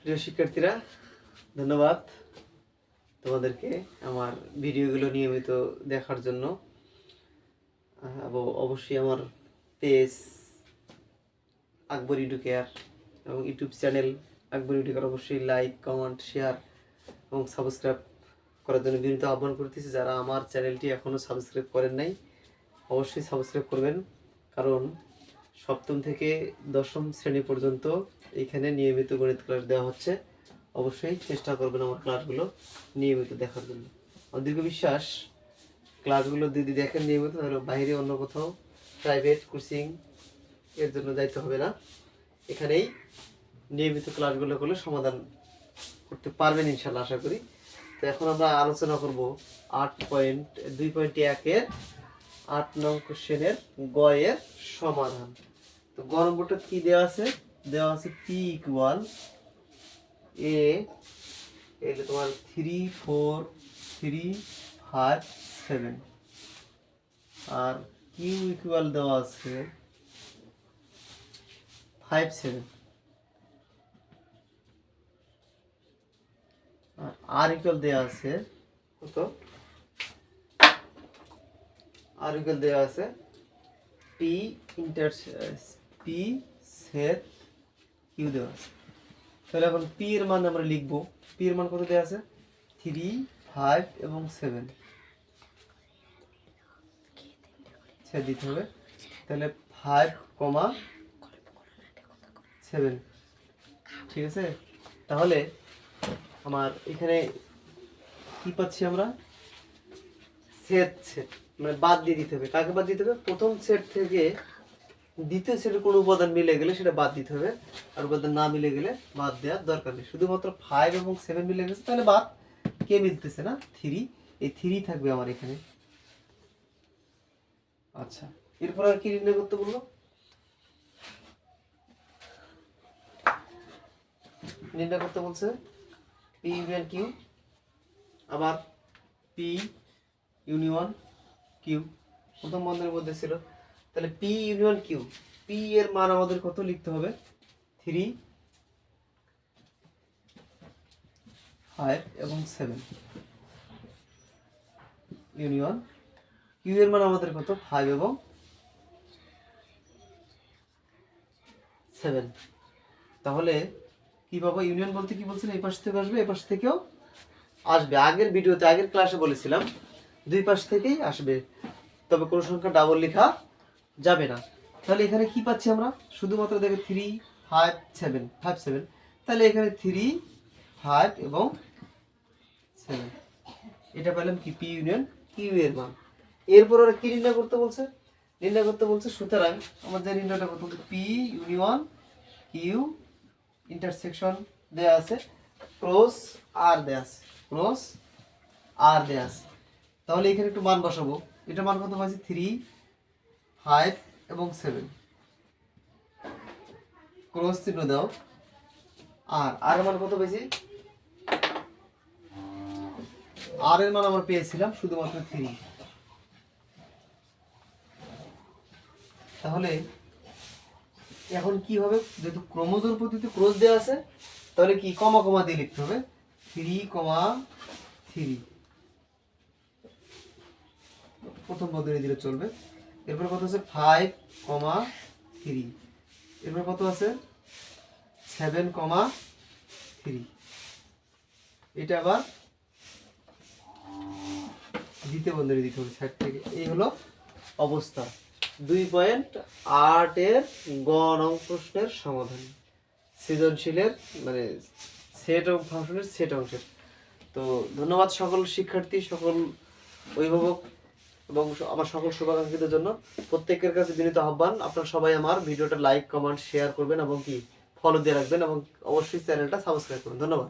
প্রিয় শিক্ষার্থীরা, ধন্যবাদ তোমাদেরকে আমার ভিডিওগুলো নিয়মিত দেখার জন্য। অবশ্যই আমার পেজ আকবর ইডুকেয়ার এবং ইউটিউব চ্যানেল আকবর ইডুকেয়ার অবশ্যই লাইক কমেন্ট শেয়ার এবং সাবস্ক্রাইব করার জন্য বিনীত আহ্বান করতেছি। যারা আমার চ্যানেলটি এখনও সাবস্ক্রাইব করেন নাই, অবশ্যই সাবস্ক্রাইব করবেন। কারণ সপ্তম থেকে দশম শ্রেণি পর্যন্ত এখানে নিয়মিত গণিত ক্লাস দেওয়া হচ্ছে। অবশ্যই চেষ্টা করবেন আমার ক্লাসগুলো নিয়মিত দেখার জন্য। দীর্ঘ বিশ্বাস ক্লাসগুলো যদি দেখেন নিয়মিত, তাহলে বাইরে অন্য কোথাও প্রাইভেট কোচিং এর জন্য যাইতে হবে না। এখানেই নিয়মিত ক্লাসগুলো করলে সমাধান করতে পারবেন ইনশাল্লাহ আশা করি। তো এখন আমরা আলোচনা করব আট পয়েন্ট দুই পয়েন্ট একের আট নং কোশ্চেনের গয়ের সমাধান। তো গ নম্বরটা কি দেওয়া আছে? দেওয়া আছে পি ইকুয়াল এ এগুলো তোমার three four three five seven আর কিউ ইকুয়াল দেওয়া আছে ফাইভ সেভেন আর আর ইকুয়াল দেওয়া আছে কত? আর ইকুয়াল দেওয়া আছে। P inter P set Q দেওয়া আছে। তাহলে এখন পি এর মান আমরা লিখব। পি এর মান কত দেওয়া আছে? থ্রি ফাইভ এবং সেভেন ছেড়ে দিতে হবে। তাহলে ফাইভ কমা সেভেন ঠিক আছে? তাহলে আমার এখানে কি পাচ্ছি আমরা? সেট সেট মানে বাদ দিয়ে দিতে হবে। কাকে বাদ দিতে হবে? প্রথম সেট থেকে দ্বিতীয় সেটের কোনো উপাদান মিলে গেলে সেটা বাদ দিতে হবে। আর উপাদান না মিলে গেলে বাদ দেওয়ার দরকার নেই। শুধুমাত্র ফাইভ এবং সেভেন মিলে গেছে, তাহলে বাদ। কে মিলতেছে না? থ্রি এই থ্রি থাকবে আমার এখানে। আচ্ছা এরপর আর কি নির্ণয় করতে বলল? নির্ণয় করতে বলছে পি ইউনিয়ন কিউ আবার পি ইউনিয়ন কিউ প্রথম বন্ধনের মধ্যে ছিল। তাহলে পি ইউনিয়ন কিউ পি এর মান আমাদের কত লিখতে হবে? থ্রি ফাইভ এবং সেভেন ইউনিয়ন কিউ এর মান আমাদের কত? ফাইভ এবং সেভেন তাহলে কি পাবো? ইউনিয়ন বলতে কি বলছেন এই পাশ থেকে আসবে এই পাশ থেকেও আসবে। আগের ভিডিওতে, আগের ক্লাসে বলেছিলাম দুই পাশ থেকেই আসবে। তবে কোনো সংখ্যা ডাবল লেখা যাবে না। তাহলে এখানে কি পাচ্ছি আমরা? শুধুমাত্র দেখে three five seven five seven তাহলে এখানে থ্রি ফাইভ এবং সেভেন এটা পেলাম কি? পি ইউনিয়ন কিউ এর মান। এরপর ওরা কি নির্ণয় করতে বলছে? নির্ণয় করতে বলছে, সুতরাং আমার যে নির্ণয়টা করতে বলছে পি ইউনিয়ন কিউ ইন্টারসেকশন দেয়া আছে। ক্রস আর দেয়া আছে। ক্রস আর দেয়া আছে। তাহলে এখানে একটু মান বসাবো। এটা মান কত পাচ্ছি? থ্রি ফাইভ এবং সেভেন ক্রস চিহ্ন দাও। আর আর মান কত পেয়েছি? আর এর মান আমরা পেয়েছিলাম শুধুমাত্র থ্রি তাহলে এখন কি হবে? যেহেতু ক্রোমোজোর পদ্ধতিতে ক্রস দেওয়া আছে, তাহলে কি? কমা কমা দিয়ে লিখতে হবে। থ্রি কমা থ্রি প্রথম পদ্ধতি দিলে চলবে। এরপর কত আছে? ফাইভ কমা থ্রি এরপর কত আছে? সেভেন কমা থ্রি এটা আবার দ্বিতীয় বন্ধনী দিতে হবে সাইড থেকে। এই হলো অবস্থা। দুই পয়েন্ট আটের গণ প্রশ্নের সমাধান। সৃজনশীলের মানে সেট ফাংশনের সেট অংশের। তো ধন্যবাদ সকল শিক্ষার্থী, সকল অভিভাবক। এবং আমার সকল শুভাকাঙ্ক্ষীদের জন্য প্রত্যেকের কাছে বিনীত আহ্বান। আপনারা সবাই আমার ভিডিওটা লাইক কমেন্ট শেয়ার করবেন এবং কি ফলো দিয়ে রাখবেন এবং অবশ্যই চ্যানেলটা সাবস্ক্রাইব করুন ধন্যবাদ।